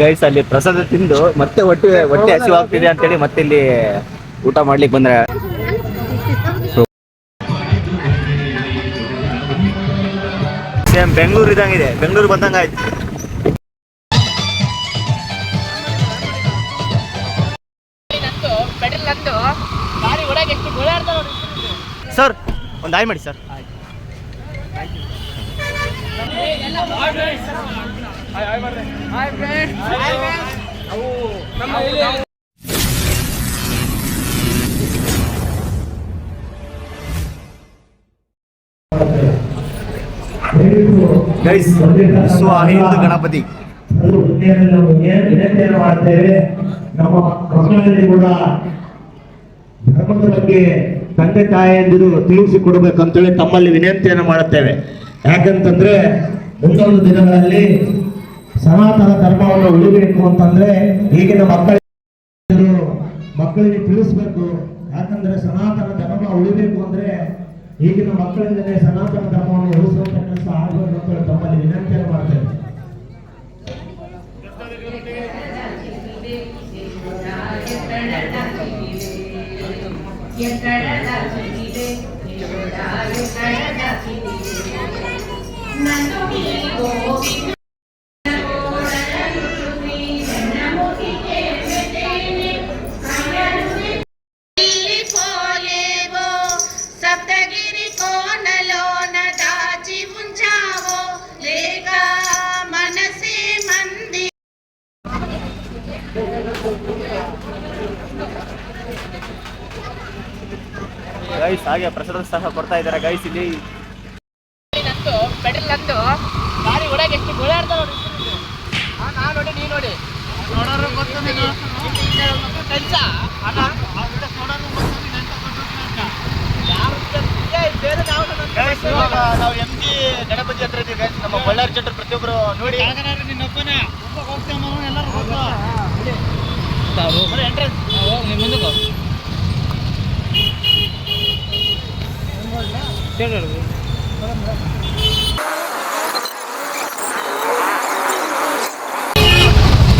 Guys ಅಲ್ಲಿ ಪ್ರಸಾದ ತಿಂದು ಮತ್ತೆ ಹೊಟ್ಟೆ ಹೊಟ್ಟೆ ಹಸಿವಾಗ್ತಿದೆ ಅಂತೇಳಿ ಮತ್ತೆ ಇಲ್ಲಿ ಊಟ ಮಾಡ್ಲಿಕ್ಕೆ ಬಂದ್ರೆ. ಸೇಮ್ ಬೆಂಗಳೂರು ಇದ್ದಂಗಿದೆ. ಬೆಂಗಳೂರು ಬಂದಂಗ ಆಯ್ತು. ಸರ್ ಒಂದು ಆಯ್ ಮಾಡಿ ಸರ್ ಗೈಸ್ ವಿಶ್ವ ಹಿಂದೂ ಗಣಪತಿ ಅದು ಪುಣ್ಯವನ್ನು ನಾವು ಏನ್ ವಿನಂತಿಯನ್ನು ಮಾಡ್ತೇವೆ ನಮ್ಮ ಮಕ್ಕಳಲ್ಲಿ ಕೂಡ ಧರ್ಮದ ಬಗ್ಗೆ ತಂದೆ ತಾಯಿಯಂದಿರು ತಿಳಿಸಿಕೊಡ್ಬೇಕಂತೇಳಿ ತಮ್ಮಲ್ಲಿ ವಿನಂತಿಯನ್ನು ಮಾಡುತ್ತೇವೆ. ಯಾಕಂತಂದ್ರೆ ಮುಂದೊಂದು ದಿನಗಳಲ್ಲಿ ಸನಾತನ ಧರ್ಮವನ್ನು ಉಳಿಬೇಕು ಅಂತಂದ್ರೆ ಈಗಿನ ಮಕ್ಕಳಿಗೆ ಮಕ್ಕಳಿಗೆ ತಿಳಿಸ್ಬೇಕು. ಯಾಕಂದ್ರೆ ಸನಾತನ ಧರ್ಮ ಉಳಿಬೇಕು ಅಂದ್ರೆ ಈಗಿನ ಮಕ್ಕಳಿಂದಲೇ ಸನಾತನ ಧರ್ಮವನ್ನು ಉಳಿಸುವಂತ ಕೆಲಸ ಆಗಬೇಕು ತಮ್ಮಲ್ಲಿ ವಿನಂತಿಯನ್ನು ಗೈಸ್ ಹಾಗೆ ಪ್ರಸಾದ ಸಹ ಕೊಡ್ತಾ ಇದ್ದಾರೆ ಗೈಸ್ ಇಲ್ಲಿ. ನಂದು ಪೆಟ್ರೋಲ್ ನಂದು. ಗಾಡಿ ಒಳಗೆ ಎಷ್ಟು ನೋಡಿ ನಾ ನೋಡಿ ನೀ ನೋಡಿ. ನೋಡೋರು ಗೊತ್ತು ನೀನು ಕೆಲ್ಸ. ಅಣ್ಣ ಬೇರೆ ನಾವು ಎಂ ಜಿ ಗಣಪತಿ ಹತ್ರ ಇದ್ದೀವಿ ಗೈಸ್ ನಮ್ಮ ಬಳ್ಳಾರಿ ಜನರು ಪ್ರತಿಯೊಬ್ಬರು ನೋಡಿ. ನಿನ್ನೊಬ್ಬನೇ ಹೋಗ್ತೇವೆ ಎಲ್ಲರೂ ಹೋಗ್ತಾರೆ ಎಂಟ್ರೆನ್ಸ್ ಮುಂದಕ್ಕೆ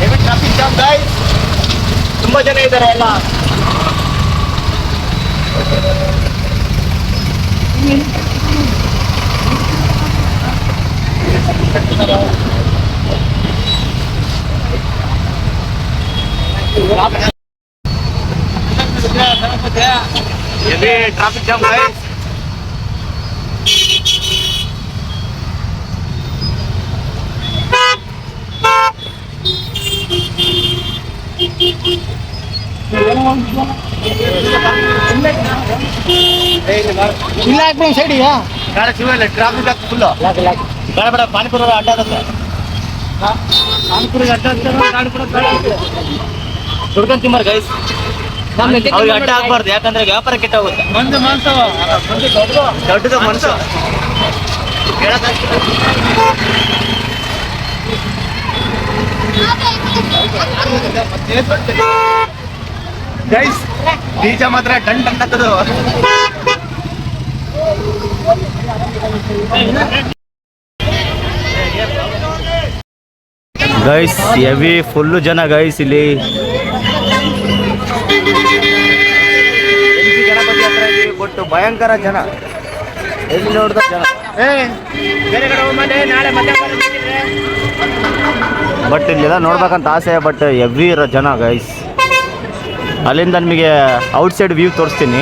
ಹೆವಿ ಟ್ರಾಫಿಕ್ ಜಾಮ್ ಗೈಸ್ ತುಂಬಾ ಜನ ಇದ್ದಾರೆ ಎಲ್ಲ ಹೆವಿ ಟ್ರಾಫಿಕ್ ಜಾಮ್ ಗೈಸ್ ಇಲ್ಲ ಹಾಕ್ಬಿಡು ಸೈಡಿಗೆ ಗಾಡಿ ಸಿಗಲ್ಲ ಟ್ರಾಫಿಕ್ ಫುಲ್ಲು ಬೇಡ ಬೇಡ ಪಾನಿಪುರ ಅಡ್ಡ ಆಗುತ್ತೆ ಕಾನ್ಪುರಿಗೆ ಅಡ್ಡ ಗಾಡಿ ಕೂಡ ದುಡ್ಕೊಂಡ್ ತಿಂಬಾರ ಗೈಸ್ ಅವ್ರಿಗೆ ಅಡ್ಡ ಆಗ್ಬಾರ್ದು ಯಾಕಂದ್ರೆ ವ್ಯಾಪಾರ ಕೆಟ್ಟ ಹೋಗುತ್ತೆ ಮಂದಿ ಮಾನ್ಸವ ದೊಡ್ಡದ ಮನಸ್ಸು ಗೈಸ್ ಬೀಜ ಮಾತ್ರ ಟನ್ ಅಂತದ್ದು ಗೈಸ್ ಎವಿ ಫುಲ್ಲು ಜನ ಗೈಸ್ ಇಲ್ಲಿ. ಬಟ್ ಭಯಂಕರ ಜನ. ಎಲ್ಲಿ ನೋಡಿದ ಜನ. ಬಟ್ ಇಲ್ಲೆಲ್ಲ, ನೋಡ್ಬೇಕಂತ ಆಸೆ ಬಟ್ ಎವ್ರಿ ಇರೋ ಜನ ಗೈಸ್ ಅಲ್ಲಿಂದ ನಿಮಗೆ ಔಟ್ಸೈಡ್ ವ್ಯೂ ತೋರಿಸ್ತೀನಿ.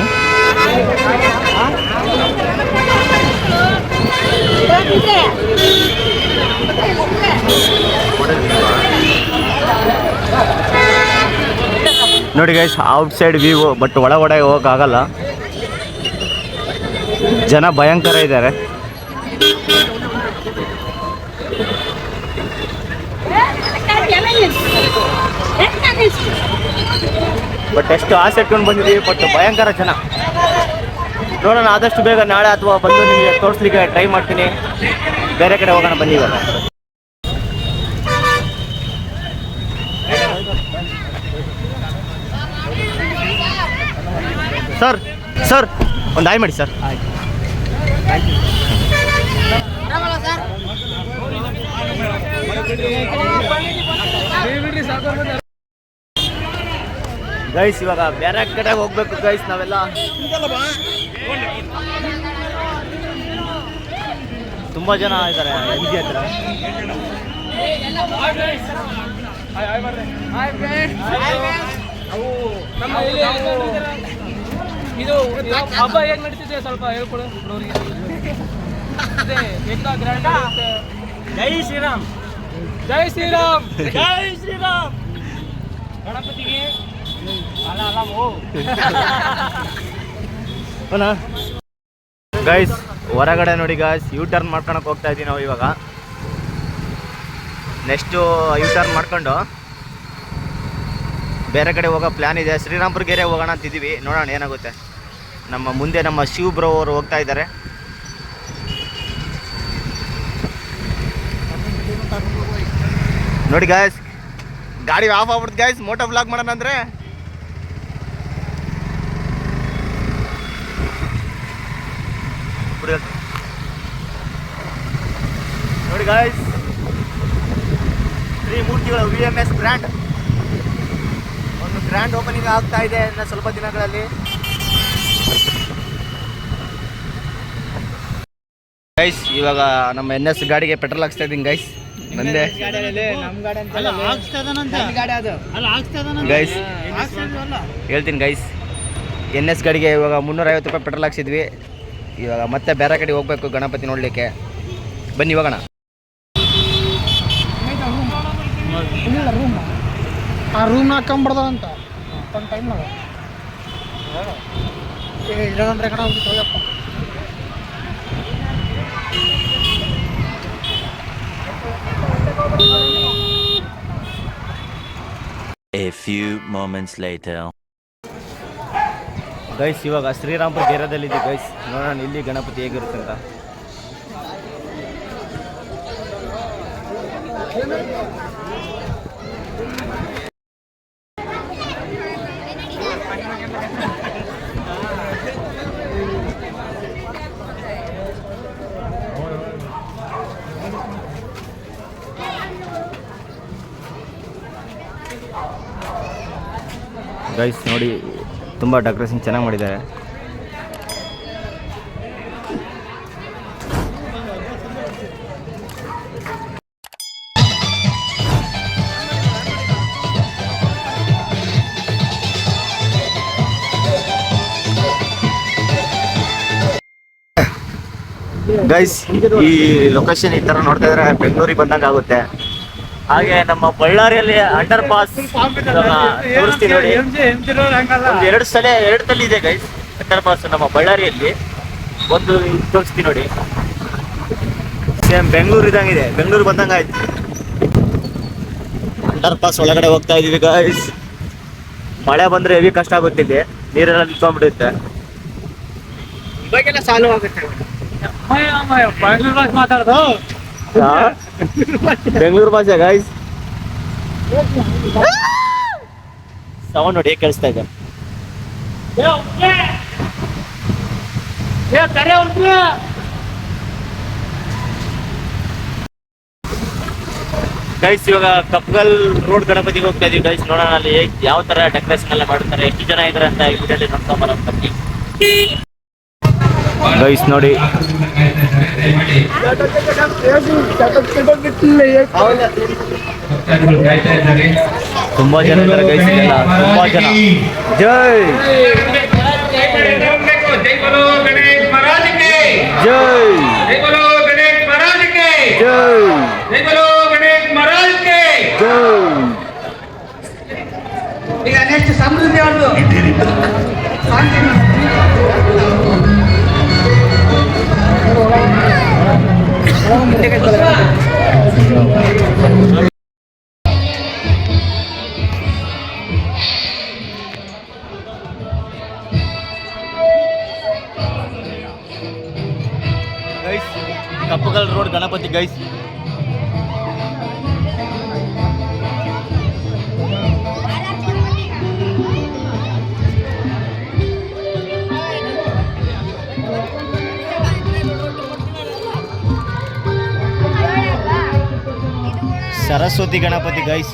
ನೋಡಿ ಗೈಸ್ ಔಟ್ಸೈಡ್ ವ್ಯೂ ಬಟ್ ಒಳಗಡೆ ಹೋಗೋಕ್ಕಾಗಲ್ಲ ಜನ ಭಯಂಕರ ಇದ್ದಾರೆ. ಬಟ್ ಎಷ್ಟು ಆಸೆ ಇಟ್ಕೊಂಡು ಬಂದಿದ್ದೀವಿ ಬಟ್ ಭಯಂಕರ ಜನ. ನೋಡೋಣ, ಆದಷ್ಟು ಬೇಗ ನಾಳೆ ಅಥವಾ ಬಂದು ನಿಮಗೆ ತೋರಿಸ್ಲಿಕ್ಕೆ ಟ್ರೈ ಮಾಡ್ತೀನಿ. ಬೇರೆ ಕಡೆ ಹೋಗೋಣ, ಬನ್ನಿ ಸರ್ ಸರ್ ಒಂದು ಆಯ್ ಮಾಡಿ ಸರ್ ಗೈಸ್ ಇವಾಗ ಬೇರೆ ಕಡೆ ಹೋಗ್ಬೇಕು ಗೈಸ್ ನಾವೆಲ್ಲ. ತುಂಬಾ ಜನ ಇದ್ದಾರೆ ಜಿ ಹತ್ರ ಇದು ಹಬ್ಬ ಹೇಗ್ ನಡೀತಿದೆ ಸ್ವಲ್ಪ ಹೇಳ್ಕೊಡು ಹುಡುಗರಿಗೆ. ಎಂತ ಗ್ರ್ಯಾಂಡ್ ಜೈ ಶ್ರೀರಾಮ್. ಜೈ ಶ್ರೀರಾಮ್. ಜೈ ಶ್ರೀರಾಮ್. ಗಣಪತಿಗೆ ಗೈಸ್ ಹೊರಗಡೆ ನೋಡಿ ಗಾಯ್ಸ್ ಯೂ ಟರ್ನ್ ಮಾಡ್ಕೊಳಕ್ ಹೋಗ್ತಾ ಇದೀವಿ ನಾವು ಇವಾಗ. ನೆಕ್ಸ್ಟು ಯು ಟರ್ನ್ ಮಾಡ್ಕೊಂಡು ಬೇರೆ ಕಡೆ ಹೋಗೋ ಪ್ಲ್ಯಾನ್ ಇದೆ. ಶ್ರೀರಾಮ್ಪುರ ಗೆರೆ ಹೋಗೋಣ ಅಂತಿದ್ದೀವಿ ನೋಡೋಣ ಏನಾಗುತ್ತೆ. ನಮ್ಮ ಮುಂದೆ ನಮ್ಮ ಶಿವ ಬ್ರೋ ಅವರು ಹೋಗ್ತಾ ಇದ್ದಾರೆ. ನೋಡಿ ಗಾಯ್ಸ್ ಗಾಡಿ ಆಫ್ ಆಗ್ಬಿಡ್ತು ಗಾಯ್ಸ್ ಮೋಟೋ ಬ್ಲಾಕ್ ಮಾಡೋಣ ಅಂದ್ರೆ ಬಿಡು. ನೋಡಿ ಗಾಯ್ಸ್ ಶ್ರೀ ಮೂರ್ತಿಗಳ ವಿ ಎಂ ಎಸ್ ಬ್ರ್ಯಾಂಡ್ ಒಂದು ಗ್ರ್ಯಾಂಡ್ ಓಪನಿಂಗ್ ಆಗ್ತಾ ಇದೆ ಇನ್ನು ಸ್ವಲ್ಪ ದಿನಗಳಲ್ಲಿ. ಗೈಸ್ ಇವಾಗ ನಮ್ಮ ಎನ್ ಎಸ್ ಗಾಡಿಗೆ ಪೆಟ್ರೋಲ್ ಹಾಕ್ಸ್ತಾ ಇದ್ದೀನಿ ಗೈಸ್ ನಂದೇ. ಗೈಸ್ ಹೇಳ್ತೀನಿ ಗೈಸ್ ಎನ್ ಎಸ್ ಗಾಡಿಗೆ ಇವಾಗ ಮುನ್ನೂರೈವತ್ತು ರೂಪಾಯಿ ಪೆಟ್ರೋಲ್ ಹಾಕ್ಸಿದ್ವಿ. ಇವಾಗ ಮತ್ತೆ ಬೇರೆ ಕಡೆ ಹೋಗ್ಬೇಕು ಗಣಪತಿ ನೋಡಲಿಕ್ಕೆ. ಬನ್ನಿ ಹೋಗೋಣ. ಆ ರೂಮ್ ಹಾಕೊಂಬಿಡ್ದ ಅಂತ. ಒಂದು ಟೈಮ್ನಾಗ ಇರೋದಂದ್ರೆ ಹೋಗಪ್ಪ A few moments later. Guys ಇವಾಗ ಶ್ರೀರಾಮ್ಪುರ ಗೆರದಲ್ಲಿದೆ ಗೈಸ್ ನೋಡೋಣ ಇಲ್ಲಿ ಗಣಪತಿ ಹೇಗಿರುತ್ತೆ ಅಂತ ಗೈಸ್ ನೋಡಿ ತುಂಬ ಡೆಕೋರೇಷನ್ ಚೆನ್ನಾಗಿ ಮಾಡಿದ್ದಾರೆ. ಗೈಸ್ ಈ ಲೊಕೇಶನ್ ಈ ತರ ನೋಡ್ತಾ ಇದ್ರೆ ಬೆಂಗಳೂರಿಗೆ ಬಂದಂಗೆ ಆಗುತ್ತೆ. ಹಾಗೆ ನಮ್ಮ ಬಳ್ಳಾರಿಯಲ್ಲಿ ಅಂಡರ್ ಪಾಸ್ ತೋರಿಸ್ತೀವಿ ನೋಡಿ. ಒಂದು ಎರಡು ಸಲ ಎರಡು ತಲೆ ಇದೆ ಗೈಸ್ ಅಂಡರ್ ಪಾಸ್ ನಮ್ಮ ಬಳ್ಳಾರಿಯಲ್ಲಿ. ಒಂದು ತೋರಿಸ್ತೀವಿ ತೋರಿಸ್ತೀನಿ ನೋಡಿ. ಸೇಮ್ ಬೆಂಗಳೂರು ಇದ್ದಂಗಿದೆ. ಬೆಂಗಳೂರು ಬಂದಂಗೆ ಆಯ್ತು. ಅಂಡರ್ ಪಾಸ್ ಒಳಗಡೆ ಹೋಗ್ತಾ ಇದೀವಿ ಗೈಸ್ ಮಳೆ ಬಂದ್ರೆ ಹೆವಿ ಕಷ್ಟ ಆಗುತ್ತಿದೆ ನೀರೆಲ್ಲ ನಿಂತ್ಕೊಂಡ್ಬಿಡುತ್ತೆ. ಇವಾಗೆಲ್ಲ ಸಾಲು ಆಗುತ್ತೆ. ಮಾತಾಡ್ದು. ಬೆಂಗಳೂರು ಭಾಷೆ ಗಾಯ್ಸ್ ಸೌಂಡ್ ನೋಡಿ ಹೇಗೆ ಕೇಳಿಸ್ತಾ ಇದೆ. ಗೈಸ್ ಇವಾಗ ಕಪ್ಗಲ್ ರೋಡ್ ಗಣಪತಿಗೆ ಹೋಗ್ತಾ ಇದೀವಿ. ಗೈಸ್ ನೋಡೋಣ ಅಲ್ಲಿ ಯಾವ ತರ ಡೆಕೋರೇಷನ್ ಎಲ್ಲ ಮಾಡ್ತಾರೆ ಎಷ್ಟು ಜನ ಇದಾರೆ ಅಂತ ಈ ವಿಡಿಯೋಲಿ ಬರೋ ಗೈಸ್ ನೋಡಿ. అయితే సరే దయమండి అయితే సరే ತುಂಬಾ ಜನ ಇದ್ದಾರೆ ಗೈಸ್ ಇಲ್ಲೆಲ್ಲ ತುಂಬಾ ಜನ ಜೈ ಜೈ ಜೈ ಸಮೃದ್ಧಿ Kappagal road Ganapati guys Saraswati Ganapati guys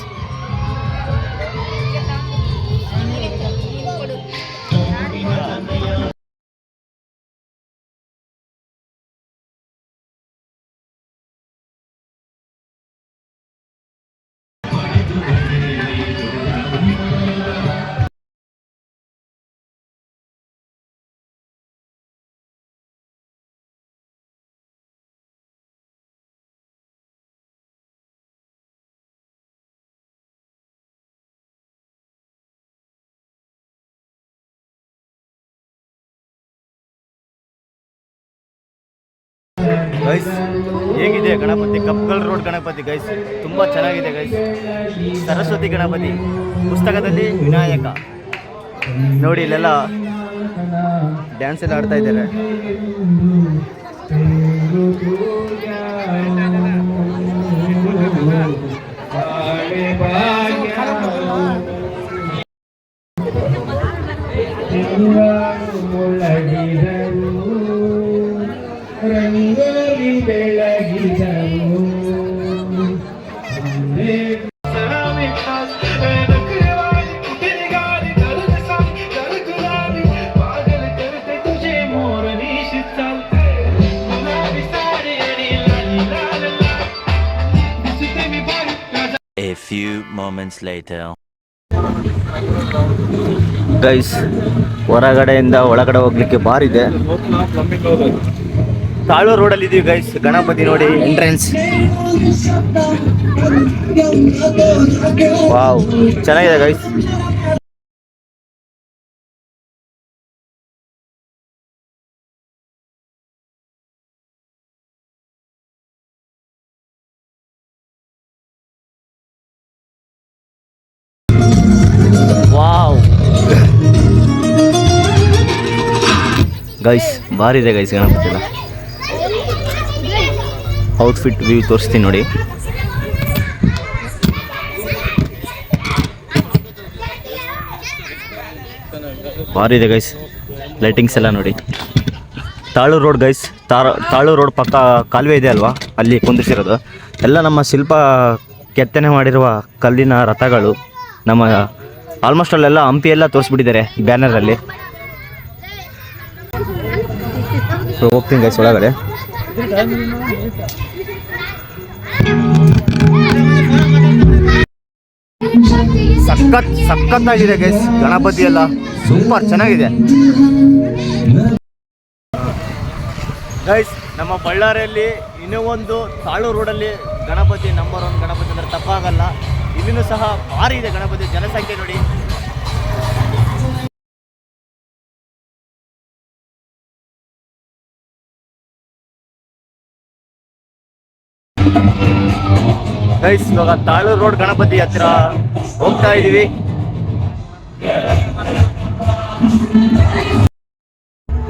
guys ಹೇಗಿದೆ ಗಣಪತಿ? ಕಪ್ಪುಗಲ್ ರೋಡ್ ಗಣಪತಿ ಗೈಸ್ ತುಂಬ ಚೆನ್ನಾಗಿದೆ ಗೈಸ್ ಸರಸ್ವತಿ ಗಣಪತಿ, ಪುಸ್ತಕದಲ್ಲಿ ವಿನಾಯಕ. ನೋಡಿ, ಇಲ್ಲೆಲ್ಲ ಡ್ಯಾನ್ಸ್ ಎಲ್ಲ ಆಡ್ತಾ ಇದ್ದಾರೆ. Moments later. ಗೈಸ್ ಹೊರಗಡೆಯಿಂದ ಒಳಗಡೆ ಹೋಗ್ಲಿಕ್ಕೆ ಬಾರ್ ಇದೆ. ತಾಳು ರೋಡಲ್ಲಿ ಇದೀವಿ ಗೈಸ್ ಗಣಪತಿ ನೋಡಿ ಎಂಟ್ರೆನ್ಸ್ ವಾವ್ ಚೆನ್ನಾಗಿದೆ ಗೈಸ್ ಗೈಸ್ ಭಾರಿ ಬಾರಿದೆ ಗೈಸ್ ಗಣಪತಿ ಎಲ್ಲ ಔಟ್ಫಿಟ್ ವ್ಯೂ ತೋರಿಸ್ತೀನಿ ನೋಡಿ. ಬಾರಿದೆ ಗೈಸ್ ಲೈಟಿಂಗ್ಸ್ ಎಲ್ಲ ನೋಡಿ. ತಾಳು ರೋಡ್ ಗೈಸ್ ತಾರ ತಾಳು ರೋಡ್ ಪಕ್ಕ ಕಾಲುವೆ ಇದೆ ಅಲ್ವಾ? ಅಲ್ಲಿ ಕುಂದಿಸಿರೋದು ಎಲ್ಲ ನಮ್ಮ ಶಿಲ್ಪ ಕೆತ್ತನೆ ಮಾಡಿರುವ ಕಲ್ಲಿನ ರಥಗಳು ನಮ್ಮ ಆಲ್ಮೋಸ್ಟ್ ಅಲ್ಲೆಲ್ಲ ಹಂಪಿ ಎಲ್ಲ ತೋರಿಸ್ಬಿಟ್ಟಿದ್ದಾರೆ ಬ್ಯಾನರಲ್ಲಿ ಹೋಗ್ತೀನಿ ಗೈಸ್ ಒಳಗಡೆ. ಸಖತ್ ಸಖತ್ತಾಗಿದೆ ಗೈಸ್ ಗಣಪತಿ ಎಲ್ಲ. ಸೂಪರ್ ಚೆನ್ನಾಗಿದೆ. ಗೈಸ್ ನಮ್ಮ ಬಳ್ಳಾರಿಯಲ್ಲಿ ಇನ್ನೂ ಒಂದು ತಾಳು ರೋಡಲ್ಲಿ ಗಣಪತಿ ನಂಬರ್ ಒನ್ ಗಣಪತಿ ಅಂದ್ರೆ ತಪ್ಪಾಗಲ್ಲ. ಇಲ್ಲಿನೂ ಸಹ ಭಾರಿ ಇದೆ ಗಣಪತಿ ಜನಸಂಖ್ಯೆ ನೋಡಿ. ಗೈಸ್ ಇವಾಗ ತಾಳೂರು ರೋಡ್ ಗಣಪತಿ ಹತ್ರ ಹೋಗ್ತಾ ಇದೀವಿ.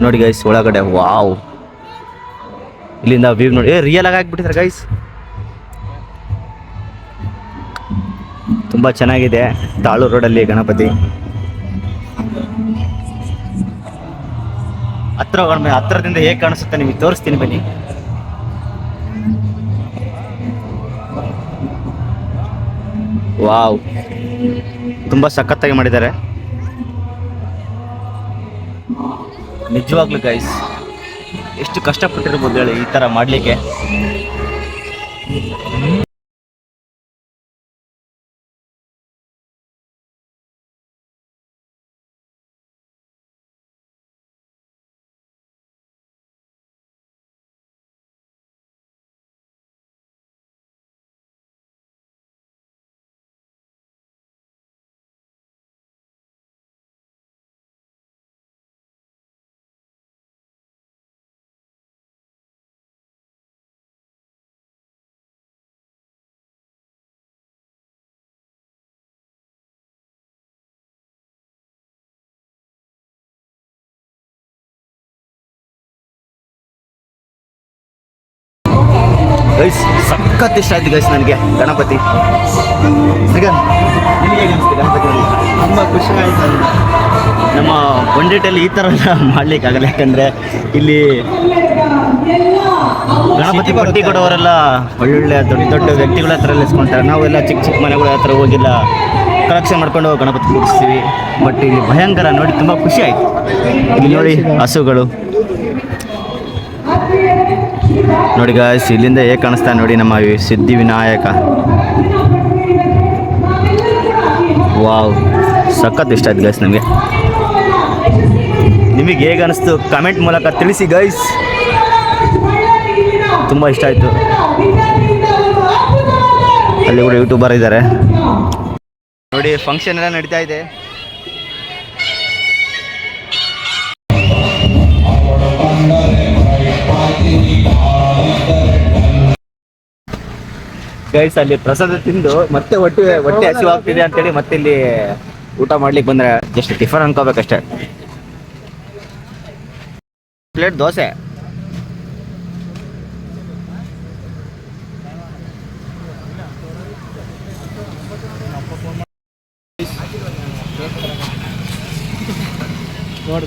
ನೋಡಿ ಗೈಸ್ ಒಳಗಡೆ ವಾವ್ ಇಲ್ಲಿಂದ ವ್ಯೂ ನೋಡಿ. ಏ ರಿಯಲ್ ಆಗಿ ಹಾಕ್ಬಿಟ್ಟಿದ್ದಾರೆ ಗೈಸ್ ತುಂಬ ಚೆನ್ನಾಗಿದೆ ತಾಳೂರು ರೋಡಲ್ಲಿ ಗಣಪತಿ. ಹತ್ರ. ಹತ್ರದಿಂದ ಹೇಗೆ ಕಾಣಿಸುತ್ತೆ ನಿಮಗೆ ತೋರಿಸ್ತೀನಿ ಬನ್ನಿ. ವಾವ್. ತುಂಬ ಸಖತ್ತಾಗಿ ಮಾಡಿದ್ದಾರೆ. ನಿಜವಾಗ್ಲೂ ಗೈಸ್ ಎಷ್ಟು ಕಷ್ಟಪಟ್ಟಿರ್ಬೋದು ಹೇಳಿ ಈ ಥರ ಮಾಡಲಿಕ್ಕೆ. ಗೈಸ್ ಸಖತ್ ಇಷ್ಟ ಆಯ್ತು ಗೈಸ್ ನನಗೆ. ಗಣಪತಿ. ಈಗ ಅನಿಸ್ತು ಗಣಪತಿ ತುಂಬ ಖುಷಿ ಆಯಿತು ನಮ್ಮ ಬಂಡೇಟಲ್ಲಿ ಈ ಥರ ಎಲ್ಲ ಮಾಡಲಿಕ್ಕಾಗಲ್ಲ ಯಾಕಂದರೆ ಇಲ್ಲಿ ಗಣಪತಿ ಪಟ್ಟಿ ಕೊಡೋರೆಲ್ಲ ಒಳ್ಳೊಳ್ಳೆ ದೊಡ್ಡ ದೊಡ್ಡ ವ್ಯಕ್ತಿಗಳ ಹತ್ರ ಎಲ್ಲ ಇಸ್ಕೊಂತಾರೆ ನಾವೆಲ್ಲ ಚಿಕ್ಕ ಚಿಕ್ಕ ಮನೆಗಳ ಹತ್ರ ಹೋಗಿಲ್ಲ ಕಲೆಕ್ಷನ್ ಮಾಡ್ಕೊಂಡು ಗಣಪತಿ ಕೂರಿಸ್ತೀವಿ. ಬಟ್ ಇಲ್ಲಿ ಭಯಂಕರ ನೋಡಿ ತುಂಬ ಖುಷಿ ಆಯಿತು. ಇಲ್ಲಿ ನೋಡಿ ಹಸುಗಳು. ನೋಡಿ ಗಾಯ್ಸ್ ಇಲ್ಲಿಂದ ಹೇಗೆ ಕಾಣಿಸ್ತಾ ನೋಡಿ ನಮ್ಮ ಸಿದ್ಧಿ ವಿನಾಯಕ. ವಾವ್ ಸಖತ್ ಇಷ್ಟ ಆಯ್ತು ಗೈಸ್ ನಮಗೆ. ನಿಮಗೆ ಹೇಗೆ ಅನಿಸ್ತು? ಕಮೆಂಟ್ ಮೂಲಕ ತಿಳಿಸಿ ಗೈಸ್ ತುಂಬ ಇಷ್ಟ ಆಯಿತು. ಅಲ್ಲಿ ಕೂಡ ಯೂಟ್ಯೂಬರ್ ಇದ್ದಾರೆ. ನೋಡಿ ಫಂಕ್ಷನ್ ಎಲ್ಲ ನಡೀತಾ ಇದೆ. ಗೈಸ್ ಅಲ್ಲಿ ಪ್ರಸಾದ ತಿಂದು ಮತ್ತೆ ಹೊಟ್ಟೆ ಹೊಟ್ಟೆ ಹಸಿವಾಗ್ತಿದೆ ಅಂತೇಳಿ ಮತ್ತೆ ಇಲ್ಲಿ ಊಟ ಮಾಡ್ಲಿಕ್ಕೆ ಬಂದ್ರೆ ಜಸ್ಟ್ ಟಿಫನ್ ಅನ್ಕೋಬೇಕಷ್ಟೇ. ಪ್ಲೇಟ್ ದೋಸೆ. ನೋಡು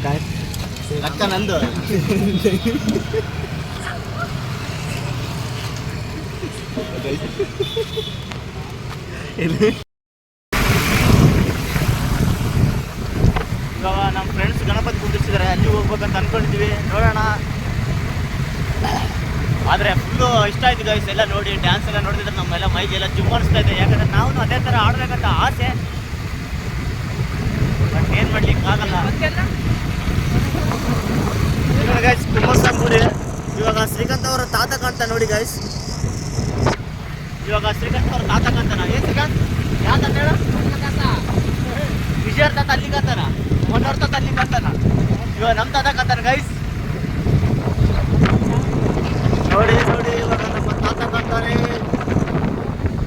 ನಂದು. ಇವಾಗ ನಮ್ಮ ಫ್ರೆಂಡ್ಸ್ ಗಣಪತಿ ಕುಂದಿರ್ಸಿದ್ದಾರೆ ಅಲ್ಲಿ ಹೋಗ್ಬೇಕಂತ ಅನ್ಕೊಂಡಿದ್ವಿ. ನೋಡೋಣ. ಆದರೆ ಫುಲ್ಲು ಇಷ್ಟ ಆಯ್ತು ಗೈಸ್ ಎಲ್ಲ ನೋಡಿ ಡ್ಯಾನ್ಸ್ ಎಲ್ಲ ನೋಡಿದ್ರೆ ನಮ್ಮೆಲ್ಲ ಮೈಗೆಲ್ಲ ಜುಮ್ ಅನಿಸ್ತಾ ಇದೆ. ಯಾಕಂದ್ರೆ ನಾವು ಅದೇ ಥರ ಆಡ್ಬೇಕಂತ ಆಸೆ. ಬಟ್ ಏನು ಮಾಡ್ಲಿಕ್ಕೆ ಆಗಲ್ಲ. ಇವಾಗ ಗೈಸ್ ಕುಮಾರಸ್ವಾಮಿ ಇವಾಗ ಶ್ರೀಕಾಂತ್ ಅವರ ತಾತ ಕಾಣ್ತಾ ನೋಡಿ ಗೈಸ್ ಇವಾಗ ಶ್ರೀಕಾಂತ್ ಅವ್ರ ತಾತ ಕಾಣ್ತಾನ ಏನ್ ಶ್ರೀಕಾಂತ್ ಯಾವ ತಾತ ಹೇಳ ವಿಜಯರ್ ತಾತ ಅಲ್ಲಿ ಕಾಣ್ತಾನ ಮೊನ್ನವ್ರ ತಾತ ಅಲ್ಲಿ ಕಾಣ್ತಾನ ಇವಾಗ ನಮ್ಮ ತಾತ ಕಾಣ್ತಾನ ಗೈಸ್ ನೋಡಿ ನೋಡಿ, ಇವಾಗ ನಮ್ಮ ತಾತ ಕಾಣ್ತಾನೆ.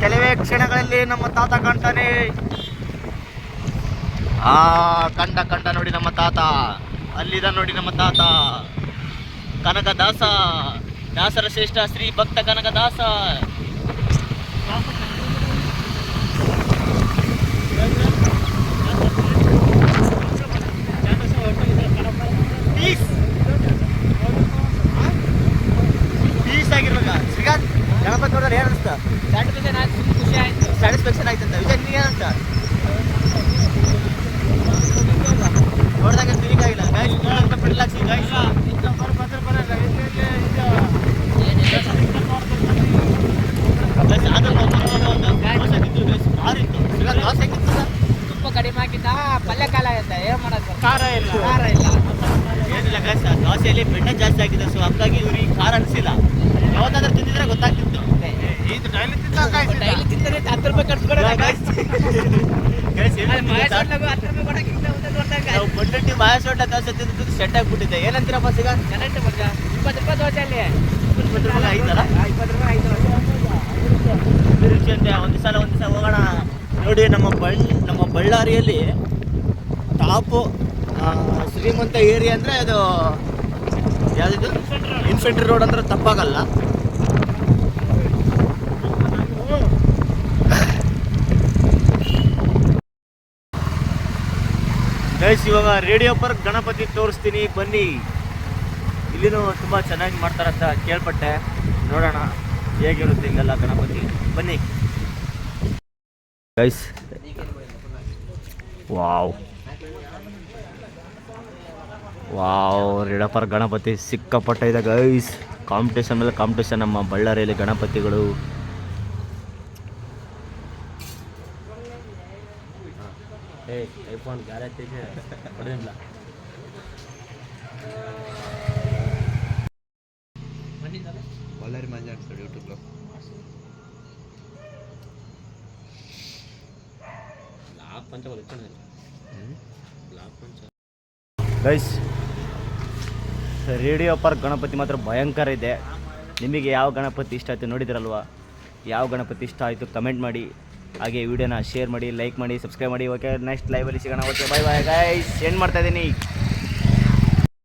ಕೆಲವೇ ಕ್ಷಣಗಳಲ್ಲಿ ನಮ್ಮ ತಾತ ಕಾಣ್ತಾನೆ. ಆ ಕಂಡ ಕಂಡ ನೋಡಿ ನಮ್ಮ ತಾತ, ಅಲ್ಲಿದ ನೋಡಿ ನಮ್ಮ ತಾತ. ಕನಕದಾಸ, ದಾಸರ ಶ್ರೇಷ್ಠ ಶ್ರೀ ಭಕ್ತ ಕನಕದಾಸ ಪೀಸ್ ಪೀಸ್ ಆಗಿರ್ಬೇಕ ಶ್ರೀಕಾಂತ್ ಗಣಪತಿ ನೋಡಿದ್ರೆ ಏನು ಅನಿಸ್ತಾ ಸ್ಯಾಟಿಸ್ಫ್ಯಾಕ್ಷನ್ ಫುಲ್ ಆಯ್ತಂತ ವಿಜಯ್ ನೀ ಅಂತ ನೋಡಿದಾಗ ಫೀಲಿಂಗ್ ಆಗಿಲ್ಲ ಗೈಸ್ ನೋಡಂತ ಬಿಡ್ಲಾಕ್ಸಿ ಗೈಸ್ ಗೈಸ್ ಆದ್ರೆ ದೋಸೆ ತಿಂದ್ವಿ ಗೈಸ್ ಭಾರಿ ಇತ್ತು ಶ್ರೀಕಾಂತ್ ದೋಸೆ ಹೆಂಗಿತ್ತು ಸರ್ ತುಪ್ಪ ಕಡಿಮೆ ಹಾಕಿದ್ದ ಪಲ್ಯ ಕಾಲ ಆಯ್ತಾ ಏನು ಮಾಡೋದು? ಖಾರ ಇಲ್ಲ. ಖಾರ ಇಲ್ಲ. ಏನಿಲ್ಲ ಗೈಸ್ ಆ ದೋಸೆಯಲ್ಲಿ ಬೆಣ್ಣೆ ಜಾಸ್ತಿ ಆಗಿದೆ ಸೊ ಹಾಗಾಗಿ ಇವ್ರಿಗೆ ಖಾರ ಅನಿಸಿಲ್ಲ. ಯಾವತ್ತಾದ್ರೂ ತಿಂದಿದ್ರೆ ಗೊತ್ತಾಗ್ತಿತ್ತು. ಇದು ಡೈಲಿ ಡೈಲಿ ತಿಂತಾರೆ ಹತ್ತು ರೂಪಾಯಿ ಖರ್ಚು ಕೊಡ್ದಂಗೆ ನಾವು ಬಂಡಟ್ಟಿ ಮಾಯಸೋಟ ದೋಸೆ ತಿಂದು ಸೆಟ್ ಆಗ್ಬಿಟ್ಟಿದೆ ಏನಂತೀರಪ್ಪ ಸಿಗ? ಕರೆಕ್ಟ್ ಮಗ ಇಪ್ಪತ್ತು ರೂಪಾಯಿ ದೋಸೆ ಅಲ್ಲಿ. ಇಪ್ಪತ್ತು ರೂಪಾಯಿ ಐತಲ್ಲ? ಇಪ್ಪತ್ತು ರೂಪಾಯಿ ಐದು. ರುಚಿ ಅಂತೆ ಒಂದು ಸಲ ಒಂದು ಸಲ ಹೋಗೋಣ. ನೋಡಿ ನಮ್ಮ ಬಳ್ಳಿ ನಮ್ಮ ಬಳ್ಳಾರಿಯಲ್ಲಿ ಟಾಪು ಶ್ರೀಮಂತ ಏರಿಯಾ ಅಂದರೆ ಅದು ಯಾವುದಿದು? ಇನ್ಫೆಂಟ್ರಿ ರೋಡ್ ಅಂದ್ರೆ ತಪ್ಪಾಗಲ್ಲ. ಗೈಸ್ ಇವಾಗ ರೇಡಿಯೋ ಪರ್ ಗಣಪತಿ ತೋರಿಸ್ತೀನಿ. ಬನ್ನಿ. ಇಲ್ಲಿನೂ ತುಂಬ ಚೆನ್ನಾಗಿ ಮಾಡ್ತಾರಂತ ಕೇಳ್ಪಟ್ಟೆ. ನೋಡೋಣ. ಹೇಗಿರುತ್ತೆ ಇಲ್ಲೆಲ್ಲ ಗಣಪತಿ? ಬನ್ನಿ. ಗೈಸ್ ವಾವ್ ವಾವ್ ರಿಡಪರ್ ಗಣಪತಿ ಸಿಕ್ಕಾಪಟ್ಟ ಇದೆ ಗೈಸ್ ಕಾಂಪಿಟೇಷನ್ ಮೇಲೆ ಕಾಂಪಿಟೇಷನ್ ನಮ್ಮ ಬಳ್ಳಾರಿಯಲ್ಲಿ ಗಣಪತಿಗಳು. IPhone guys, radio park Ganapati ಮಾತ್ರ ಭಯಂಕರ ಇದೆ. ನಿಮಗೆ ಯಾವ ಗಣಪತಿ ಇಷ್ಟ ಆಯಿತು ನೋಡಿದ್ರಲ್ವ? ಯಾವ ಗಣಪತಿ ಇಷ್ಟ ಆಯಿತು ಕಮೆಂಟ್ ಮಾಡಿ. ಹಾಗೆ ವಿಡಿಯೋನ ಶೇರ್ ಮಾಡಿ ಲೈಕ್ ಮಾಡಿ ಸಬ್ಸ್ಕ್ರೈಬ್ ಮಾಡಿ. ಓಕೆ ನೆಕ್ಸ್ಟ್ ಲೈವಲ್ಲಿ ಸಿಗೋಣ. ಓಕೆ ಬಾಯ್ ಬಾಯ್ ಗೈಸ್ ಏನು ಮಾಡ್ತಾ ಇದ್ದೀನಿ?